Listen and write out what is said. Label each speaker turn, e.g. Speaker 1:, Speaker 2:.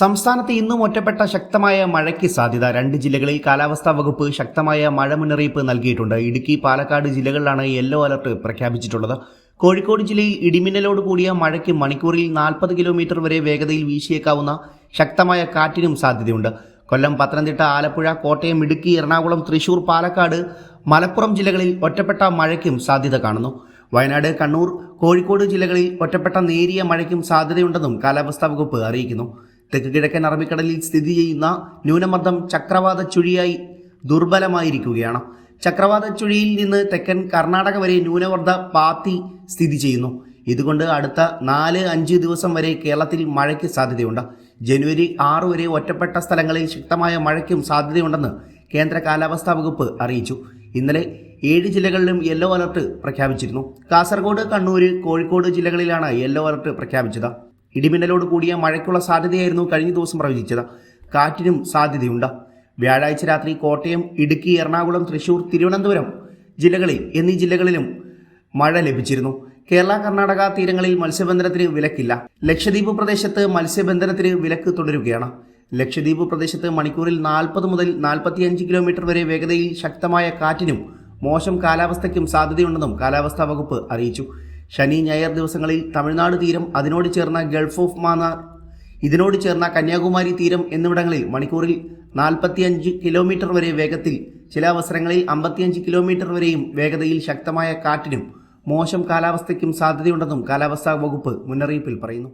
Speaker 1: സംസ്ഥാനത്ത് ഇന്നും ഒറ്റപ്പെട്ട ശക്തമായ മഴയ്ക്ക് സാധ്യത രണ്ട് ജില്ലകളിൽ കാലാവസ്ഥാ വകുപ്പ് ശക്തമായ മഴ മുന്നറിയിപ്പ് നൽകിയിട്ടുണ്ട് ഇടുക്കി പാലക്കാട് ജില്ലകളിലാണ് യെല്ലോ അലർട്ട് പ്രഖ്യാപിച്ചിട്ടുള്ളത് കോഴിക്കോട് ജില്ലയിൽ ഇടിമിന്നലോട് കൂടിയ മഴയ്ക്ക് മണിക്കൂറിൽ നാൽപ്പത് കിലോമീറ്റർ വരെ വേഗതയിൽ വീശിയേക്കാവുന്ന ശക്തമായ കാറ്റിനും സാധ്യതയുണ്ട് കൊല്ലം പത്തനംതിട്ട ആലപ്പുഴ കോട്ടയം ഇടുക്കി എറണാകുളം തൃശൂർ പാലക്കാട് മലപ്പുറം ജില്ലകളിൽ ഒറ്റപ്പെട്ട മഴയ്ക്കും സാധ്യത കാണുന്നു വയനാട് കണ്ണൂർ കോഴിക്കോട് ജില്ലകളിൽ ഒറ്റപ്പെട്ട നേരിയ മഴയ്ക്കും സാധ്യതയുണ്ടെന്നും കാലാവസ്ഥാ വകുപ്പ് അറിയിക്കുന്നു തെക്ക് കിഴക്കൻ അറബിക്കടലിൽ സ്ഥിതി ചെയ്യുന്ന ന്യൂനമർദ്ദം ചക്രവാത ചുഴിയായി ദുർബലമായിരിക്കുകയാണ് ചക്രവാത ചുഴിയിൽ നിന്ന് തെക്കൻ കർണാടക വരെ ന്യൂനമർദ്ദ പാത്തി സ്ഥിതി ചെയ്യുന്നു ഇതുകൊണ്ട് അടുത്ത നാല് അഞ്ച് ദിവസം വരെ കേരളത്തിൽ മഴയ്ക്ക് സാധ്യതയുണ്ട് ജനുവരി ആറ് വരെ ഒറ്റപ്പെട്ട സ്ഥലങ്ങളിൽ ശക്തമായ മഴയ്ക്കും സാധ്യതയുണ്ടെന്ന് കേന്ദ്ര കാലാവസ്ഥാ വകുപ്പ് അറിയിച്ചു ഇന്നലെ ഏഴ് ജില്ലകളിലും യെല്ലോ അലർട്ട് പ്രഖ്യാപിച്ചിരുന്നു കാസർഗോഡ് കണ്ണൂർ കോഴിക്കോട് ജില്ലകളിലാണ് യെല്ലോ അലർട്ട് പ്രഖ്യാപിച്ചത് ഇടിമിന്നലോട് കൂടിയ മഴയ്ക്കുള്ള സാധ്യതയായിരുന്നു കഴിഞ്ഞ ദിവസം പ്രവചിച്ചത് കാറ്റിനും സാധ്യതയുണ്ട് വ്യാഴാഴ്ച രാത്രി കോട്ടയം ഇടുക്കി എറണാകുളം തൃശൂർ തിരുവനന്തപുരം ജില്ലകളിൽ എന്നീ ജില്ലകളിലും മഴ ലഭിച്ചിരുന്നു കേരള കർണാടക തീരങ്ങളിൽ മത്സ്യബന്ധനത്തിന് വിലക്കില്ല ലക്ഷദ്വീപ് പ്രദേശത്ത് മത്സ്യബന്ധനത്തിന് വിലക്ക് തുടരുകയാണ് ലക്ഷദ്വീപ് പ്രദേശത്ത് മണിക്കൂറിൽ നാൽപ്പത് മുതൽ നാൽപ്പത്തിയഞ്ച് കിലോമീറ്റർ വരെ വേഗതയിൽ ശക്തമായ കാറ്റിനും മോശം കാലാവസ്ഥയ്ക്കും സാധ്യതയുണ്ടെന്നും കാലാവസ്ഥാ വകുപ്പ് അറിയിച്ചു ശനി ഞായർ ദിവസങ്ങളിൽ തമിഴ്നാട് തീരം അതിനോട് ചേർന്ന ഗൾഫ് ഓഫ് മാന്നാർ ഇതിനോട് ചേർന്ന കന്യാകുമാരി തീരം എന്നിവിടങ്ങളിൽ മണിക്കൂറിൽ നാൽപ്പത്തിയഞ്ച് കിലോമീറ്റർ വരെ വേഗത്തിൽ ചില അവസരങ്ങളിൽ അമ്പത്തിയഞ്ച് കിലോമീറ്റർ വരെയും വേഗതയിൽ ശക്തമായ കാറ്റിനും മോശം കാലാവസ്ഥയ്ക്കും സാധ്യതയുണ്ടെന്നും കാലാവസ്ഥാ വകുപ്പ് മുന്നറിയിപ്പിൽ പറയുന്നു